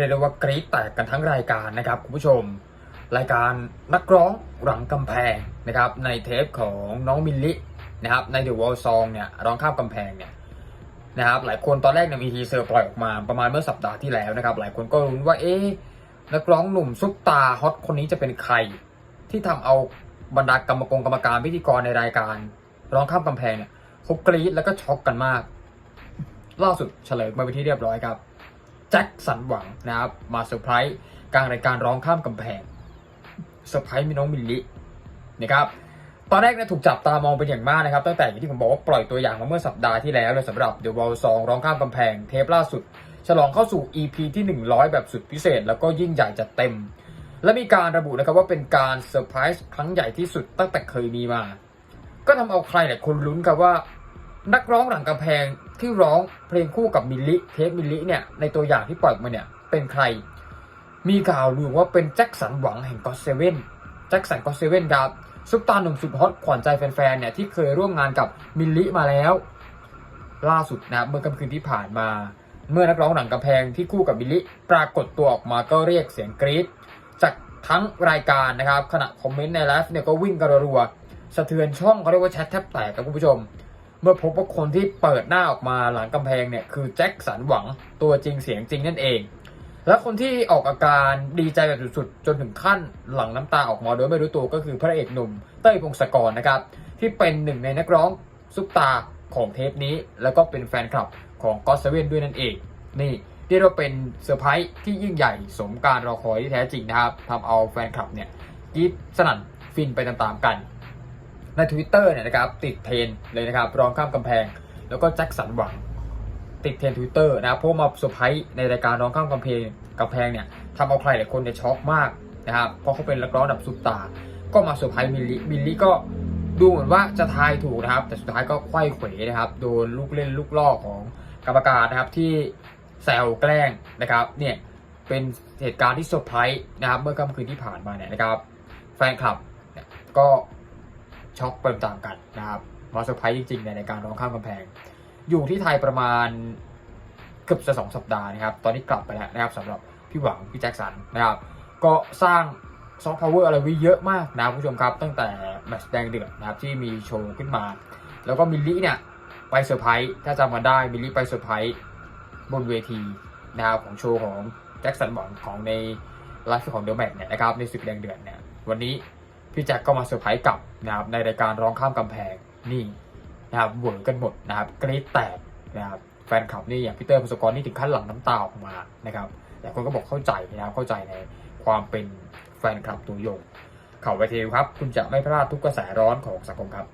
รียกได้ว่ากรี๊ดแตกกันทั้งรายการนะครับคุณผู้ชม รายการนักร้องหลังกำแพงนะครับในเทปของน้องมิลลินะครับใน The Wall Song เนี่ยร้องข้ามกำแพงเนี่ยนะครับหลายคนตอนแรกเนี่ยมีทีเซอร์ปล่อยออกมาประมาณเมื่อสัปดาห์ที่แล้วนะครับหลายคนก็รุ้ว่าเอ๊ะนักร้องหนุ่มซุปตาฮอตคนนี้จะเป็นใคร ที่ทำเอาบรรดากรรมกรกรรมการพิธีกรในรายการ ร้องข้ามกำแพงเนี่ยเขากรี๊ดแล้วก็ช็อกกันมาก ล่าสุดเฉลยมาเป็นที่เรียบร้อยครับ แจ็คสันหวังนะครับมาเซอร์ไพรส์กลางรายการร้องข้ามกำแพงเซอร์ไพรส์มีน้องมิลลินะครับตอนแรกนี่ยถูกจับตามองเป็นอย่างมากนะครับตั้งแต่อย่างที่ผมบอกว่าปล่อยตัวอย่างมาเมื่อสัปดาห์ที่แล้วเลยสำหรับ The Wall Song ร้องข้ามกำแพงเทปล่าสุด ฉลองเข้าสู่ EP ที่ 100 แบบสุดพิเศษ แล้วก็ยิ่งใหญ่จัดเต็ม และมีการระบุนะครับว่าเป็นการเซอร์ไพรส์ครั้งใหญ่ที่สุดตั้งแต่เคยมีมา ก็ทำเอาใครหลายคนลุ้นครับว่า นักร้องหลังกำแพงที่ร้องเพลงคู่กับมิลลิเทปมิลลิเนี่ยในตัวอย่างที่ปล่อยออกมาเนี่ยเป็นใคร มีข่าวลือว่าเป็นแจ็คสันหวังแห่งก็เซเว่นแจ็คสันก็เซเว่นครับซุปตาร์หนุ่มสุดฮอตขวัญใจแฟนๆเนี่ยที่เคยร่วมงานกับมิลลิมาแล้ว ล่าสุดนะเมื่อค่ำคืนที่ผ่านมา เมื่อนักร้องหลังกำแพงที่คู่กับมิลลิปรากฏตัวออกมาก็เรียกเสียงกรี๊ดจากทั้งรายการนะครับขณะคอมเมนต์ในไลฟ์เนี่ยก็วิ่งกระรัวสะเทือนช่องเขาเรียกว่าแชทแทบแตกครับคุณผู้ชม เมื่อพบว่าคนที่เปิดหน้าออกมาหลังกำแพงเนี่ยคือแจ็คสันหวังตัวจริงเสียงจริงนั่นเอง และคนที่ออกอาการดีใจแบบสุดๆจนถึงขั้นหลั่งน้ำตาออกมาโดยไม่รู้ตัวก็คือพระเอกหนุ่มเต้ยพงศกรนะครับ ที่เป็นหนึ่งในนักร้องซุปตาของเทปนี้ แล้วก็เป็นแฟนคลับของก็สเซเว่นด้วยนั่นเอง นี่เรียกว่าเป็นเซอร์ไพรส์ที่ยิ่งใหญ่สมการรอคอยที่แท้จริงนะครับทำเอาแฟนคลับเนี่ยกรีดสนั่นฟินไปตามๆกัน ใน Twitter เนี่ยนะครับติดเทรนเลยนะครับรองข้ามกำแพง แล้วก็แจ็คสันหวังติดเทรนทวิตเตอร์นะครับเพราะมาเซอร์ไพรส์ในรายการร้องข้ามกำแพงกำแพงเนี่ยทำเอาใครหลายคนเนี่ยช็อกมากนะครับเพราะเขาเป็นนักร้องดับซุปตา ก็มาเซอร์ไพรส์มิลลิมิลลิก็ดูเหมือนว่าจะทายถูกนะครับ แต่สุดท้ายก็ไขว้เขวนะครับโดนลูกเล่นลูกล่อของกรรมการนะครับที่แซวแกล้งนะครับเนี่ยเป็นเหตุการณ์ที่เซอร์ไพรส์นะครับเมื่อค่ำคืนที่ผ่านมาเนี่ยนะครับ แฟนคลับก็ ช็อกไปตามกันนะครับมาเซอร์ไพรส์จริงๆ ในรายการร้องข้ามกำแพง อยู่ที่ไทยประมาณเกือบจะสองสัปดาห์นะครับ ตอนนี้กลับไปแล้วนะครับสำหรับพี่หวังพี่แจ็คสันนะครับ ก็สร้างซอฟต์พาวเวอร์อะไรไว้เยอะมากนะครับผู้ชมครับ ตั้งแต่แมตช์แดงเดือดนะครับที่มีโชว์ขึ้นมา แล้วก็มิลลี่เนี่ยไปเซอร์ไพรส์ถ้าจำกันได้มิลลี่ไปเซอร์ไพรส์บนเวทีนะครับของโชว์ของแจ็คสันหวังของในไลฟ์ของเดอะแมทเนี่ยนะครับในศึกแดงเดือดเนี่ยวันนี้ พี่แจ็คก็มาเซอร์ไพรส์กลับนะครับในรายการร้องข้ามกำแพงนี่นะครับเหวอกันหมดนะครับกรี๊ดแตกนะครับแฟนคลับนี่อย่างพีเตอร์พงศกรนี่ถึงขั้นหลั่งน้ำตาออกมานะครับแต่คนก็บอกเข้าใจนะครับเข้าใจในความเป็นแฟนคลับตัวยง เข่าไวเทลครับ คุณจะไม่พลาดทุกกระแสร้อนของสังคมครับ